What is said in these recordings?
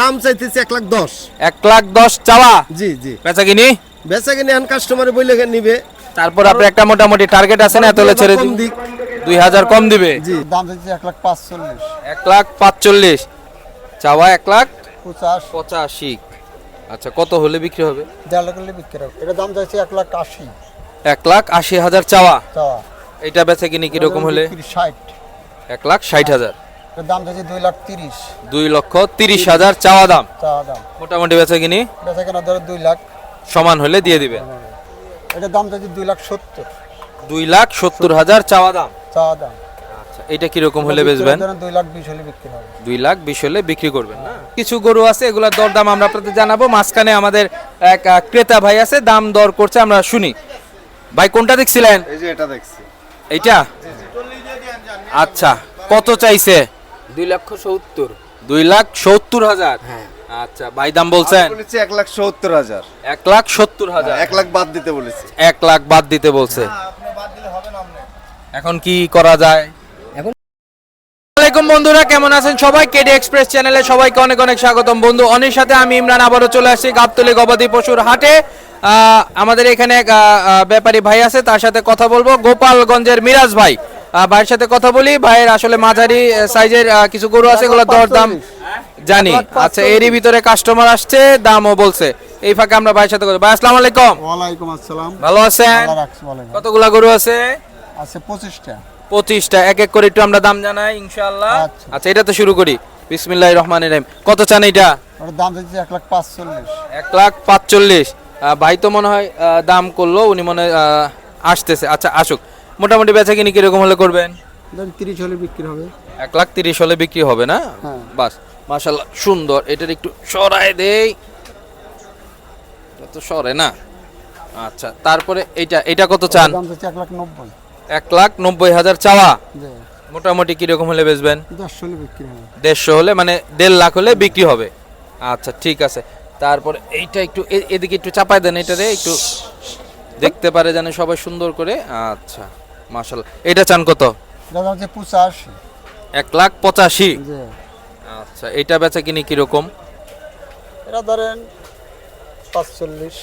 দাম চাইতেছি এক লাখ দশ। এক লাখ দশ চাওয়া? জি জি। বেচা কিনি বেচা কিনে আন কাস্টমার বইলে নিবে। তারপর আপনার একটা মোটামুটি টার্গেট আছে না এত হলে ছেড়ে দিন। দিক। দুই হাজার কম দিবে? জি। দাম চাইছে এক লাখ পাঁচচল্লিশ। এক লাখ পাঁচচল্লিশ। চাওয়া এক লাখ পঞ্চাশ পঁচাশি। আচ্ছা কত হলে বিক্রি হবে? দেড় লাখ হলে বিক্রি হবে। এটা দাম চাইছে এক লাখ আশি। এক লাখ আশি হাজার চাওয়া। চাওয়া। এটা বেচা কিনি কীরকম হলে? ষাট। এক লাখ ষাট হাজার। দাম চাইছে দুই লাখ তিরিশ। দুই লক্ষ তিরিশ হাজার চাওয়া দাম। চাওয়া দাম। মোটামুটি বেচা কিনি? বেচা কেনা ধরো দুই লাখ। সমান হলে দিয়ে দিবে। এটার দাম চাইছে দুই লাখ সত্তর। দুই লাখ সত্তর হাজার চাওয়া দাম। চাওয়া দাম। আচ্ছা এটা কীরকম হলে বেচবেন? ধরেন দুই লাখ বিশ হলে বিক্রি হবে। দুই লাখ বিশ হলে বিক্রি করবেন না? কিছু গরু আছে এগুলোর দরদাম আমরা আপনাদের জানাব। মাঝখানে আমাদের এক ক্রেতা ভাই আছে দাম দর করছে আমরা শুনি। ভাই কোনটা দেখছিলেন? এই যে এটা দেখছি। এইটা? আচ্ছা কত চাইছে? দুই লক্ষ সত্তর। দুই লাখ সত্তর হাজার? আচ্ছা ভাই দাম বলছেন? বলেছি এক লাখ সত্তর হাজার। এক লাখ সত্তর হাজার? এক লাখ বাদ দিতে বলেছি। এক লাখ বাদ দিতে বলছে। এখন কি করা যায়? এখন- বন্ধুরা কেমন আছেন সবাই? কেডি এক্সপ্রেস চ্যানেলে সবাইকে অনেক অনেক স্বাগতম। বন্ধু অনির সাথে আমি ইমরান আবারও চলে আসছি গাবতলি গবাদি পশুর হাটে। আহ, আমাদের এখানে এক ব্যাপারী ভাই আছে তার সাথে কথা বলব। গোপালগঞ্জের মিরাজ ভাই ভাইয়ের সাথে কথা বলি। ভাইয়ের আসলে মাঝারি সাইজের কিছু গরু আছে এগুলো দরদাম জানি। আচ্ছা এরই ভিতরে কাস্টমার আসছে দামও বলছে। এই ফাঁকে আমরা ভাইয়ের সাথে কথা ভাই আসসালামু আলাইকুম। ওয়ালাইকুম আসসালাম। ভালো আছেন? আল্লাহ রাখছে বলেন কতগুলা গরু আছে? আছে পঁচিশটা। পঁচিশটা। এক এক করে একটু আমরা দাম জানাই ইনশাআল্লাহ। আচ্ছা। আচ্ছা এটা তো শুরু করি। বিসমিল্লাহ রহমান রহিম। কত চান এটা দাম লাখ পাঁচচল্লিশ। এক লাখ পাঁচচল্লিশ। আহ, ভাই তো মনে হয় দাম করল উনি মনে হয়, আহ, আসতেছে। আচ্ছা আসুক। মোটামুটি বেচা কিনি কীরকম হলে করবেন? ধরেন তিরিশ হলে বিক্রি হবে। এক লাখ তিরিশ হলে বিক্রি হবে না? হ্যাঁ। বাস মাশাল্লাহ সুন্দর। এটার একটু সরায় দেই। এটা তো সরে না? আচ্ছা তারপরে এইটা এটা কত চান? দাম চাইছে এক লাখ নব্বই। এক লাখ নব্বই হাজার চাওয়া? মোটামুটি কীরকম হলে বেচবেন? দেড়শো হলে বিক্রি হবে। দেড়শো হলে মানে দেড় লাখ হলে বিক্রি হবে। আচ্ছা ঠিক আছে। তারপরে এইটা একটু এদিকে একটু চাপায় দেন এটারে একটু দেখতে পারে জানে সবাই সুন্দর করে। আচ্ছা। মাশাল্লাহ এটা চান কত? দাম হচ্ছে পঁচাশি। এক লাখ পঁচাশি? আচ্ছা এটা বেচা কিনি কীরকম? এটা ধরেন পাঁচচল্লিশ।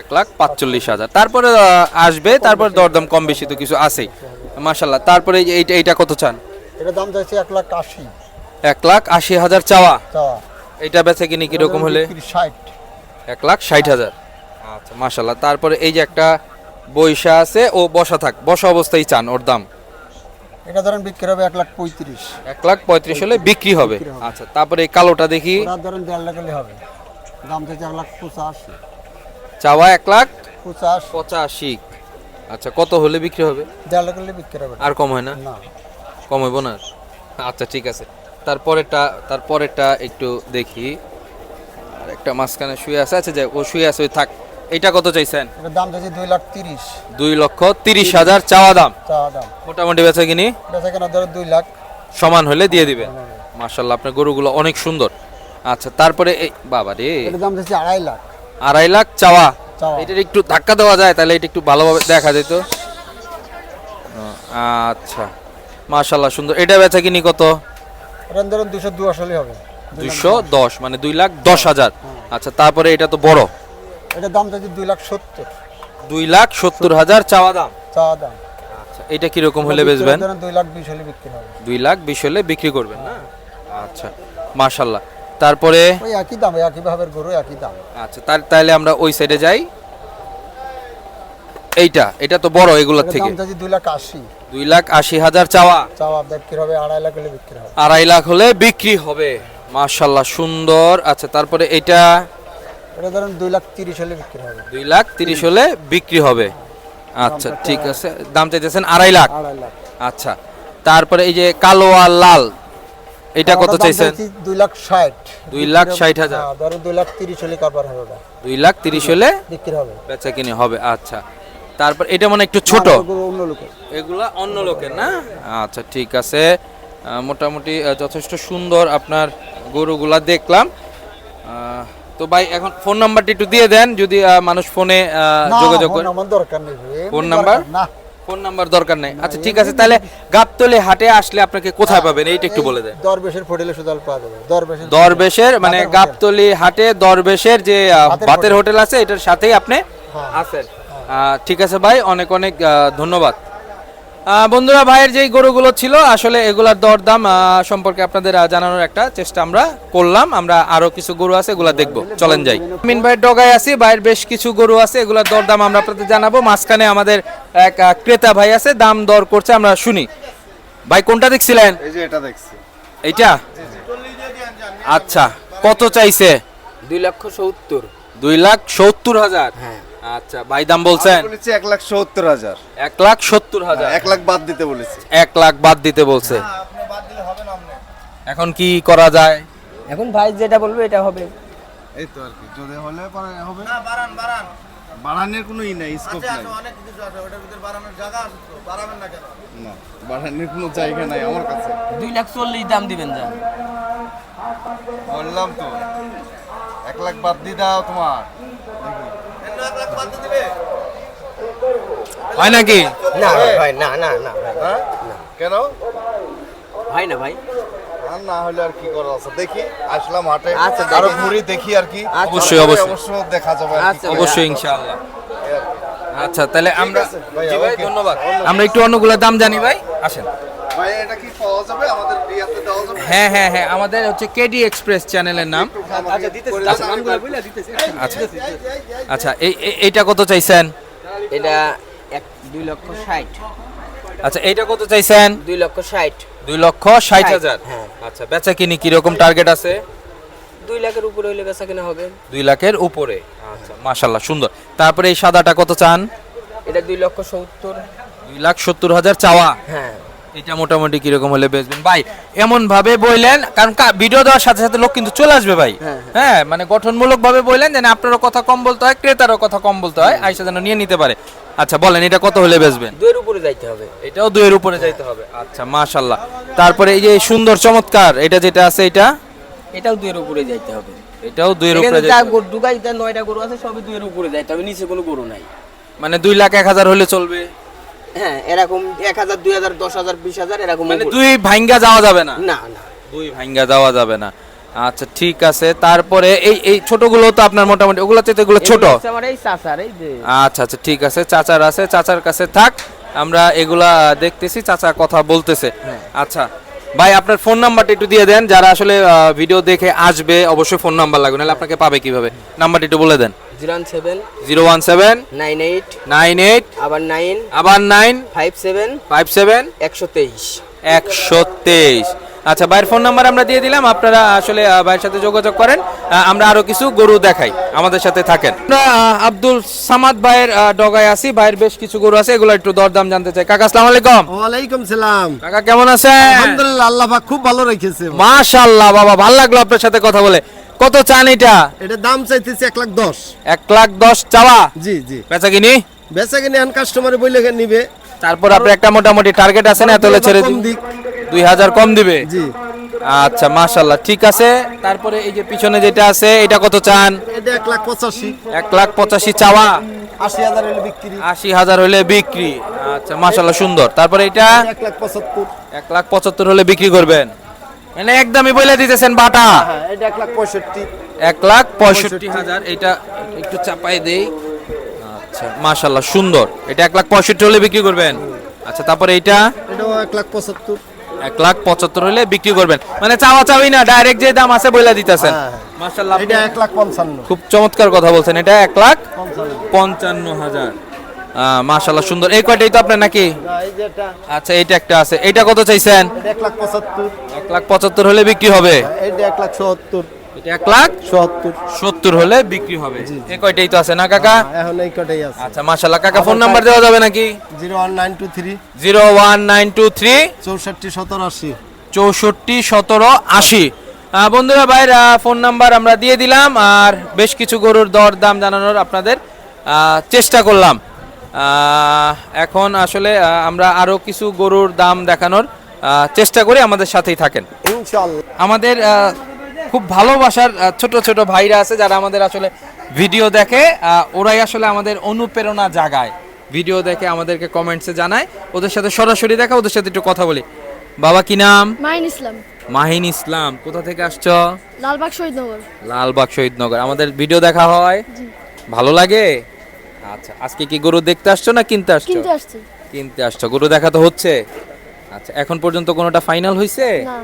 এক লাখ পাঁচচল্লিশ হাজার। তারপরে আসবে তারপর দরদাম কম বেশি তো কিছু আছেই মাশাল্লাহ তারপরে এই এইটা এইটা কত চান? এটা দাম চাইছে এক লাখ আশি। এক লাখ আশি হাজার চাওয়া? এইটা বেচা কিনি কীরকম হলে? ষাট। এক লাখ ষাট হাজার। আচ্ছা মাশাল্লাহ তারপরে এই যে একটা বৈশা আছে ও বসা থাক বসা অবস্থায় চান ওর দাম। এটা ধরেন বিক্রি হবে এক লাখ পঁয়ত্রিশ। এক লাখ পঁয়ত্রিশ হলে বিক্রি হবে। আচ্ছা তারপরে এই কালোটা দেখি। ধরেন দেড় লাখ হলে হবে। দাম চাইছে এক লাখ পঁচাশি। চাওয়া এক লাখ পঁচাশ। পঁচাশি। আচ্ছা কত হলে বিক্রি হবে? দেড় লাখ হলে বিক্রি হবে। আর কম হয় না? কম হইব না? আচ্ছা ঠিক আছে। তারপরেরটা তারপরেরটা একটু দেখি। আর একটা মাঝখানে শুয়ে আছে। আচ্ছা যাই ও শুয়ে আছে ওই থাক। এটা কত চাইছেন? এটার দাম চাইছে দুই লাখ তিরিশ। দুই লক্ষ তিরিশ হাজার চাওয়া দাম। চাওয়া দাম। মোটামুটি বেচা কিনি? বেচা কেনা ধরো দুই লাখ। সমান হলে দিয়ে দিবেন মার্শাল্লাহ আপনার গরুগুলো অনেক সুন্দর। আচ্ছা তারপরে এই বাবা রে। এটার দাম চাইছে আড়াই লাখ। আড়াই লাখ চাওয়া। এটার একটু ধাক্কা দেওয়া যায় তাহলে এটা একটু ভালোভাবে দেখা যেত। আচ্ছা মার্শাল্লাহ সুন্দর। এটা বেচা কিনি কত? এটার ধরুন দুশো হবে। দুশো। দশ মানে দুই লাখ দশ হাজার। আচ্ছা তারপরে এটা তো বড়। এটার দাম চাইছে দুই লাখ সত্তর। দুই লাখ সত্তর হাজার চাওয়া দাম? চাওয়া দাম। আচ্ছা এটা কীরকম হলে বেচবেন? দুই লাখ বিশ হলে বিক্রি হবে। দুই লাখ বিশ হলে বিক্রি করবেন না? আচ্ছা মার্শাল্লাহ তারপরে? ওই একই দাম একই ভাবের গরু একই দাম। আচ্ছা তার তাহলে আমরা ওই সাইডে যাই। এইটা এটা তো বড় এগুলোর থেকে দাম চাইছে দুই লাখ আশি। দুই লাখ আশি হাজার চাওয়া। চাওয়া বিক্রি হবে আড়াই লাখ হলে বিক্রি হবে। আড়াই লাখ হলে বিক্রি হবে। মার্শাল্লাহ সুন্দর। আচ্ছা তারপরে এটা এটা ধরেন দুই লাখ তিরিশ হলে বিক্রি হবে। দুই লাখ তিরিশ হলে বিক্রি হবে। আচ্ছা ঠিক আছে। দাম চাইতেছেন আড়াই লাখ। আড়াই লাখ। আচ্ছা তারপরে এই যে কালো আর লাল এটা কত চাইছেন? দুই লাখ ষাট। দুই লাখ ষাট হাজার। হ্যাঁ, ধরেন দুই লাখ তিরিশ হলে কারবার হবে ওটা। দুই লাখ তিরিশ হলে বিক্রি হবে। বেচা কিনে হবে আচ্ছা। তারপর এটা মানে একটু ছোট। এগুলা অন্য লোকের। না? আচ্ছা ঠিক আছে। মোটামুটি যথেষ্ট সুন্দর আপনার গরুগুলা দেখলাম। আহ, তো ভাই এখন ফোন নাম্বারটি একটু দিয়ে দেন যদি মানুষ ফোনে যোগাযোগ করে। দরকার নেই ফোন নাম্বার? না। ফোন নাম্বার দরকার নেই। আচ্ছা ঠিক আছে তাহলে গাবতলি হাটে আসলে আপনাকে কোথায় পাবেন? এইটা একটু বলে দেন। দরবেশের হোটেলে সুদাল পাওয়া যাবে দরবেশের দরবেশের মানে গাবতলি হাটে দরবেশের যে ভাতের হোটেল। আছে এটার সাথেই আপনি হ্যাঁ। আছেন। ঠিক আছে ভাই অনেক অনেক ধন্যবাদ। বন্ধুরা ভাইয়ের যেই গরুগুলো ছিল আসলে এগুলার দরদাম সম্পর্কে আপনাদের জানানোর একটা চেষ্টা আমরা করলাম। আমরা আরও কিছু গরু আছে এগুলা দেখব। চলেন যাই। মিন ভাইয়ের ডগায় আছি ভাইয়ের বেশ কিছু গরু আছে এগুলার দরদাম আমরা আপনাদের জানাব। মাঝখানে আমাদের এক ক্রেতা ভাই আছে দাম দর করছে আমরা শুনি। ভাই কোনটা দেখছিলেন? এই যে এটা দেখছি। এইটা? আচ্ছা কত চাইছে? দুই লক্ষ সত্তর। দুই লাখ সত্তর হাজার। হ্যাঁ। আচ্ছা ভাই দাম বলছেন? বলেছি এক লাখ সত্তর হাজার। এক লাখ সত্তর হাজার? এক লাখ বাদ দিতে বলেছি। এক লাখ বাদ দিতে বলছে। এখন কি করা যায়? এখন ভাই যেটা বলবে এটা হবে। এই তো আর কি যদি হলে পরে হবে। না বাড়ান বাড়ান। বাড়ানোর কোনো ই নাই স্কোপ নাই। না বাড়ানোর কোনো জায়গা নাই আমার কাছে। দুই লাখ চল্লিশ দাম দিবেন যা। বললাম তো এক লাখ বাদ দিয়ে দাও তোমার। হয় নাকি? না ভাই না না না হ্যাঁ? কেন? ভাই না ভাই। না হলে আর কি করার আছে? দেখি আসলাম হাটে। আচ্ছা, আরও দেখি। ঘুরি দেখি আর কি। অবশ্যই, তারপরে অবশ্যই। অবশ্য দেখা যাবে আচ্ছা, অবশ্যই ইনশাআল্লাহ। আচ্ছা তাহলে আমরা আছে, ভাই, জি ধন্যবাদ। আমরা একটু অন্যগুলোর দাম জানি ভাই। আসেন। ভাই এটা কি পাওয়া যাবে? আমাদের বিয়াতে দেওয়া যাবে? হ্যাঁ হ্যাঁ হ্যাঁ আমাদের হচ্ছে কেডি এক্সপ্রেস চ্যানেলের নাম। আচ্ছা দিতেছি। আচ্ছা আচ্ছা। এই এই- এইটা কত চাইছেন? এটা এক দুই লক্ষ ষাট। আচ্ছা এইটা কত চাইছেন? দুই লক্ষ ষাট। দুই লক্ষ ষাট হাজার? হ্যাঁ। আচ্ছা বেচা কিনি কীরকম টার্গেট আছে? দুই লাখের উপরে হইলে বেচা কিনা হবে। দুই লাখের উপরে। আচ্ছা। মাশাল্লাহ সুন্দর। তারপরে এই সাদাটা কত চান? এটা দুই লক্ষ সত্তর। দুই লাখ সত্তর হাজার চাওয়া। হ্যাঁ। এটা মোটামুটি কীরকম হলে বেচবেন? ভাই এমন ভাবে বললেন কারণ ভিডিও দেওয়ার সাথে সাথে লোক কিন্তু চলে আসবে ভাই। হ্যাঁ, হ্যাঁ। মানে গঠনমূলক ভাবে বললেন যেন আপনারও কথা কম বলতে হয় ক্রেতারও কথা কম বলতে হয় আইসা যেন নিয়ে নিতে পারে। আচ্ছা বলেন এটা কত হলে বেচবেন? দুইয়ের উপরে যাইতে হবে। এটাও দুইয়ের উপরে যাইতে হবে। আচ্ছা মাশাল্লাহ তারপরে এই যে সুন্দর চমৎকার এটা যেটা আছে এটা? এটাও দুইয়ের উপরে যাইতে হবে। এটাও দুইয়ের উপরে যাইতে হবে। ঢুকাই নয়টা গরু আছে সবই দুইয়ের উপরে যাইতে হবে নিচে কোনো গরু নাই। মানে দুই লাখ এক হাজার হলে চলবে? হ্যাঁ এরকম এক হাজার দুই হাজার দশ হাজার বিশ হাজার এরকম মানে দুই ভাঙ্গা যাওয়া যাবে না? না না। দুই ভাঙ্গা যাওয়া যাবে না। আচ্ছা ঠিক আছে। তারপরে এই এই ছোটগুলো তো আপনার মোটামুটি ওগুলো তো এগুলো ছোট? আমার এই চাচার এই আচ্ছা আচ্ছা ঠিক আছে। চাচার আছে চাচার কাছে থাক। আমরা এগুলা দেখতেছি চাচা কথা বলতেছে। আচ্ছা ভাই আপনার ফোন নাম্বারটা একটু দিয়ে দেন। যারা আসলে ভিডিও দেখে আসবে অবশ্যই ফোন নাম্বার লাগবে নাহলে আপনাকে পাবে কীভাবে? নাম্বারটা একটু বলে দেন। Zero seven zero one seven nine eight nine eight আবার নাইন আবার nine five seven five seven একশো তেইশ। একশো তেইশ। আচ্ছা ভাইয়ের ফোন নাম্বার আমরা দিয়ে দিলাম। আপনারা আসলে ভাইয়ের সাথে যোগাযোগ করেন। আমরা আরও কিছু গরু দেখাই আমাদের সাথে থাকেন। আমরা আব্দুল সামাদ ভাইয়ের ডগায় আছি। ভাইয়ের বেশ কিছু গরু আছে এগুলো একটু দরদাম জানতে চাই। কাকা আসসালামু আলাইকুম। ওয়ালাইকুম সালাম। কাকা কেমন আছেন? আলহামদুলিল্লাহ আল্লাহ পাক খুব ভালো রেখেছে। মাশাআল্লাহ বাবা ভালো লাগল আপনার সাথে কথা বলে। কত চান এটা? এটা দাম চাইতেছি এক লাখ দশ। এক লাখ দশ চাওয়া? জি জি। বেচা কিনি? বেচা কিনে এখন কাস্টমার বইলে কেন নিবে। তারপর আপনার একটা মোটামুটি টার্গেট আছে না এত হলে ছেড়ে দিন। দিক। দুই হাজার কম দিবে? জি। আচ্ছা মাশাল্লাহ ঠিক আছে। তারপরে এই যে পিছনে যেটা আছে এটা কত চান? এটা এক লাখ পঁচাশি। এক লাখ পঁচাশি চাওয়া। আশি হাজার হলে বিক্রি। আশি হাজার হলে বিক্রি। আচ্ছা মাশাল্লাহ সুন্দর। তারপরে এটা? এক লাখ পঁচাত্তর। এক লাখ পঁচাত্তর হলে বিক্রি করবেন। মানে একদমই বলে দিতেছেন বাটা। হ্যাঁ এটা এক লাখ পঁয়ষট্টি। এক লাখ পঁয়ষট্টি হাজার এটা একটু চাপাই দেই। আচ্ছা মাশাল্লাহ সুন্দর। এটা এক লাখ পঁয়ষট্টি হলে বিক্রি করবেন। আচ্ছা তারপরে এইটা এটাও এক লাখ পঁচাত্তর। এক লাখ পঁচাত্তর হলে বিক্রি করবেন। মানে চাওয়া চাওয়ি না ডাইরেক্ট যে দাম আছে বলে দিতেছেন। হ্যাঁ। এটা এক লাখ পঞ্চান্ন। খুব চমৎকার কথা বলছেন এটা এক লাখ পঞ্চান্ন। হাজার। মাশাল্লাহ সুন্দর। এই কয়টাই তো আপনার নাকি? এটা আচ্ছা এইটা একটা আছে। এইটা কত চাইছেন? এক লাখ পঁচাত্তর। এক লাখ পঁচাত্তর হলে বিক্রি হবে। এটা এক লাখ সত্তর। এটা এক লাখ? সত্তর। সত্তর হলে বিক্রি হবে। এই কয়টাই তো আছে না কাকা? এখন এই কটাই আছে। আচ্ছা মাশাল্লাহ কাকা ফোন নাম্বার দেওয়া যাবে নাকি? Zero one nine two three. Zero one nine two three. চৌষট্টি সতেরো আশি। চৌষট্টি সতেরো আশি। বন্ধুরা ভাইয়ের আহ, ফোন নাম্বার আমরা দিয়ে দিলাম আর বেশ কিছু গরুর দর দাম জানানোর আপনাদের চেষ্টা করলাম। এখন আসলে আমরা আরও কিছু গরুর দাম দেখানোর চেষ্টা করি আমাদের সাথেই থাকেন। আমাদের খুব ভালোবাসার ছোট ছোট ভাইরা আছে যারা আমাদের আসলে ভিডিও দেখে ওরাই আসলে আমাদের অনুপ্রেরণা জাগায়। ভিডিও দেখে আমাদেরকে কমেন্টসে জানায়। ওদের সাথে সরাসরি দেখা ওদের সাথে একটু কথা বলি। বাবা কি নাম? মাইন ইসলাম। মাহিন ইসলাম কোথা থেকে আসছো? লালবাগ শহীদনগর। লালবাগ শহীদনগর। আমাদের ভিডিও দেখা হয়? ভালো লাগে? আচ্ছা আজকে কি গরু দেখতে আসছো না কিনতে আসছো? কিনতে আসছি। কিনতে আসছো। গরু দেখা তো হচ্ছে? আচ্ছা এখন পর্যন্ত কোনোটা ফাইনাল হয়েছে না।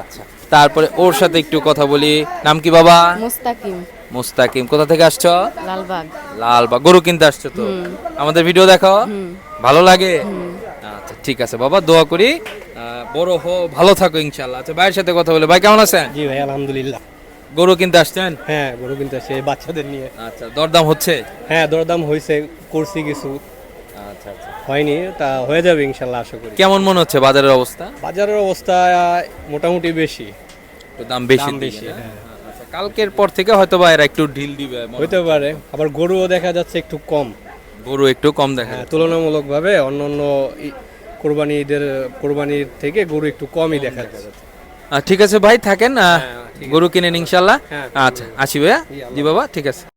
আচ্ছা তারপরে ওর সাথে একটু কথা বলি। নাম কি বাবা? মুস্তাকিম। মুস্তাকিম কোথা থেকে আসছো? লালবাগ। লালবাগ গরু কিনতে আসছো তো? আমাদের ভিডিও দেখো। ভালো লাগে? আচ্ছা ঠিক আছে বাবা দোয়া করি। আহ, বড় হো ভালো থাকো ইনশাল্লাহ আচ্ছা ভাইয়ের সাথে কথা বলে। ভাই কেমন আছেন? জি ভাই আলহামদুলিল্লাহ। গরু কিনতে আসছেন? হ্যাঁ গরু কিনতে আসছে বাচ্চাদের নিয়ে। আচ্ছা দরদাম হচ্ছে? হ্যাঁ দরদাম হয়েছে করছি কিছু। আচ্ছা আচ্ছা। হয়নি তা হয়ে যাবে ইনশাল্লাহ আশা করি। কেমন মনে হচ্ছে বাজারের অবস্থা? বাজারের অবস্থা মোটামুটি বেশি। একটু দাম বেশি দাম বেশি, হ্যাঁ। আচ্ছা কালকের পর থেকে হয়তো বা এরা একটু ঢিল দিবে পারে। আবার গরুও দেখা যাচ্ছে একটু কম। গরু একটু কম দেখা হ্যাঁ যায়। তুলনামূলকভাবে অন্য অন্য ই- কোরবানি ঈদের কোরবানির থেকে গরু একটু কমই দেখা যাচ্ছে। ঠিক আছে ভাই থাকেন গরু কিনেন ইনশাল্লাহ। হ্যাঁ, আচ্ছা আসি ভাইয়া। জি বাবা ঠিক আছে।